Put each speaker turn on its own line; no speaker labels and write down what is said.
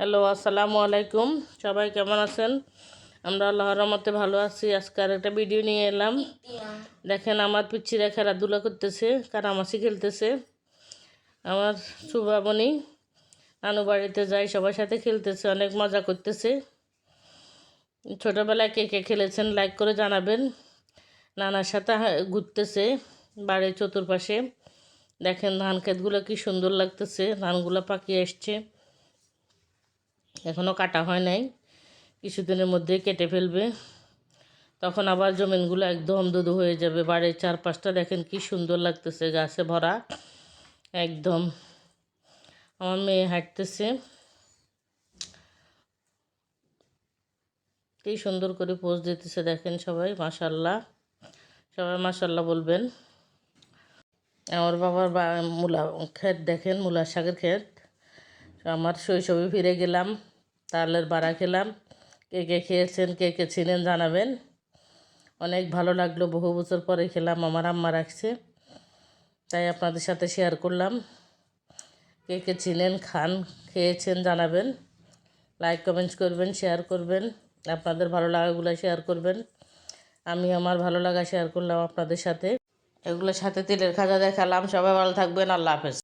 Hello, আসসালামু আলাইকুম। সবাই কেমন আছেন? আমরা আল্লাহর রহমতে ভালো আছি। আজকে আর একটা ভিডিও নিয়ে এলাম। দেখেন আমার পিচ্ছিরা খেলাধুলা করতেছে কারামাসি খেলতেছে। আমার সুবামণি নানু বাড়িতে যাই সবার সাথে খেলতেছে, অনেক মজা করতেছে। ছোটোবেলায় কে কে খেলেছেন লাইক করে জানাবেন। নানার সাথে ঘুরতেছে বাড়ির চতুর্পাশে। দেখেন ধান ক্ষেতগুলো কি সুন্দর লাগতেছে, ধানগুলো পাকিয়ে এসছে এখনও কাটা হয় নাই। কিছুদিনের মধ্যে কেটে ফেলবে। তখন আবার জমিনগুলো একদম দুদু হয়ে যাবে। বাড়ির চারপাশটা দেখেন কি সুন্দর লাগতেছে, গাছে ভরা। একদম। আমার মেয়ে হাঁটতেছে। কি সুন্দর করে পোজ দিতেছে দেখেন সবাই মাশাল্লাহ সবাই মাশাল্লাহ বলবেন। আমার বাবার বা, মূলা ক্ষেত দেখেন মূলা শাকের ক্ষেত আমার শৈশবে ফিরে গেলাম। তালের বাড়া খেলাম। কে কে খেয়েছেন, কে কে ছিলেন জানাবেন। অনেক ভালো লাগল, বহু বছর পরে খেলাম, আমার আম্মা রাখছে। তাই আপনাদের সাথে শেয়ার করলাম। কে কে চিনেন খান, খেয়েছেন জানাবেন। লাইক কমেন্টস করবেন শেয়ার করবেন। আপনাদের ভালো লাগাগুলো শেয়ার করবেন। আমি আমার ভালো লাগা শেয়ার করলাম আপনাদের সাথে। এগুলোর সাথে তেলের খাজা দেখালাম। সবাই ভালো থাকবেন। আল্লাহ হাফেজ।